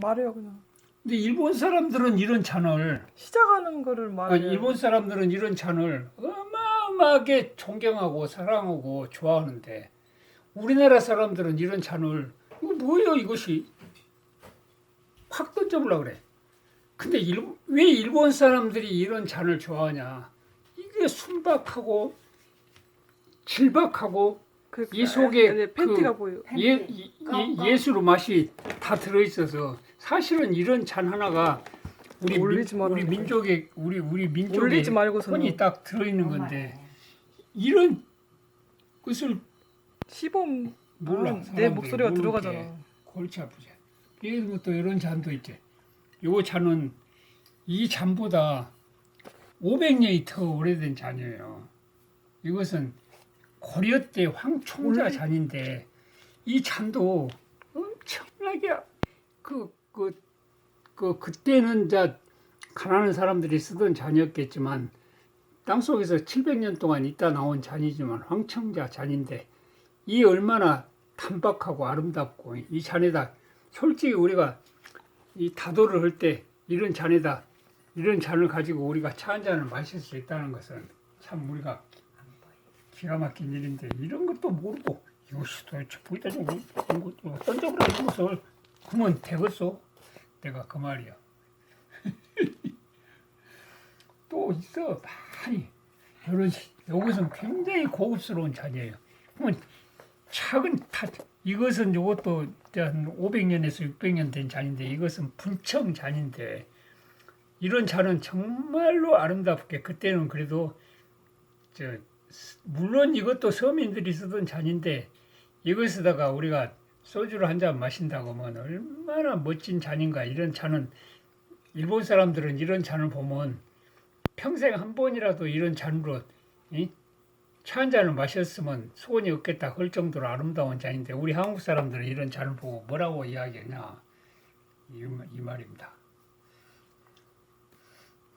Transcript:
말해요 그냥. 근데 일본 사람들은 이런 잔을 시작하는 거를 아니, 말해요. 일본 사람들은 이런 잔을 어마어마하게 존경하고 사랑하고 좋아하는데 우리나라 사람들은 이런 잔을 이거 뭐예요 이것이 확 던져보려 그래. 근데 일, 왜 일본 사람들이 이런 잔을 좋아하냐? 이게 순박하고 질박하고 그러니까 이 속에 네, 팬티가 그- 보여. 예, 팬티. 이- 이- 껌, 껌. 예수로 맛이 다 들어있어서 사실은 이런 잔 하나가 우리 민, 올리지 말아요. 우리 민족의 우리 우리 민족의 올리지 말고서는 혼이 딱 들어 있는 정말. 건데 이런 것을 시범 몰라 음, 내 사람들이 목소리가 모르게 들어가잖아. 골치 아프지. 이런 것도 이런 잔도 있지. 요 잔은 이 잔보다 500년이 더 오래된 잔이에요. 이것은 고려 때 황총자 원래- 잔인데 이 잔도 엄청나게 그 그 그 그때는 이제 가난한 사람들이 쓰던 잔이었겠지만 땅 속에서 700년 동안 있다 나온 잔이지만 황청자 잔인데 이 얼마나 단박하고 아름답고 이 잔에다 솔직히 우리가 이 다도를 할 때 이런 잔에다 이런 잔을 가지고 우리가 차 한 잔을 마실 수 있다는 것은 참 우리가 기가 막힌 일인데 이런 것도 모르고 이것이 도대체 보이다 좀 던져버려 이것을 그러면 되겠어 내가 그 말이야. 또 있어 많이. 시- 이것은 굉장히 고급스러운 잔이에요. 그러면 작은 타 이것은 이것도 한 500년에서 600년 된 잔인데 이것은 분청 잔인데 이런 잔은 정말로 아름답게 그때는 그래도 저 물론 이것도 서민들이 쓰던 잔인데 이것에다가 우리가 소주를 한 잔 마신다고 하면 얼마나 멋진 잔인가. 이런 잔은 일본 사람들은 이런 잔을 보면 평생 한 번이라도 이런 잔으로 차 한 잔을 마셨으면 소원이 없겠다 할 정도로 아름다운 잔인데 우리 한국 사람들은 이런 잔을 보고 뭐라고 이야기하냐. 이, 이 말입니다.